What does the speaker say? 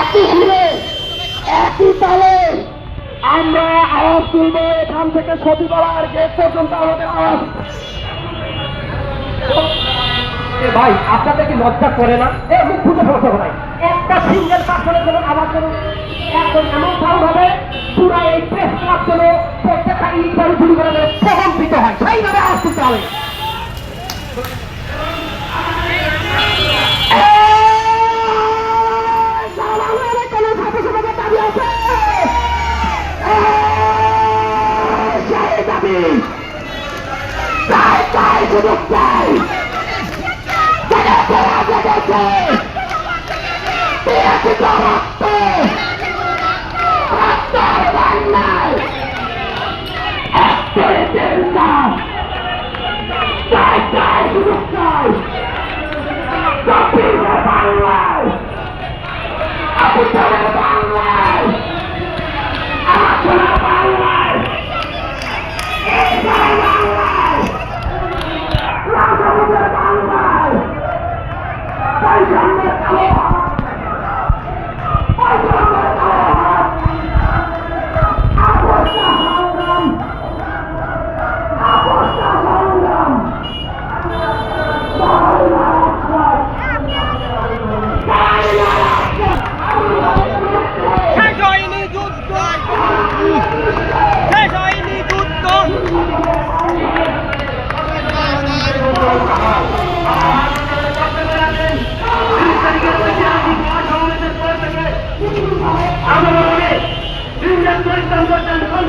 একই সুরে একই তালে আমরা আওয়াজ তুলব, এখান থেকে সতীপাড়ার গেট পর্যন্ত আমাদের আওয়াজ। ভাই, আপনাদের কি লজ্জা করে না? এ মুখ ফুটে ফেলতে ভাই একটা সিঙ্গেল পার্সনের জন্য আওয়াজ যেন একদম এমন সাউন্ড হবে পুরা এই প্রেস ক্লাব যেন প্রত্যেকটা ইট বাড়ি শুরু করে যেন প্রকম্পিত হয়। সেইভাবে তুলতে হবে। সুযোগ চাই জেগেছে জেগেছে পেয়েছি তো রক্ত রক্তের বাংলায় একটাই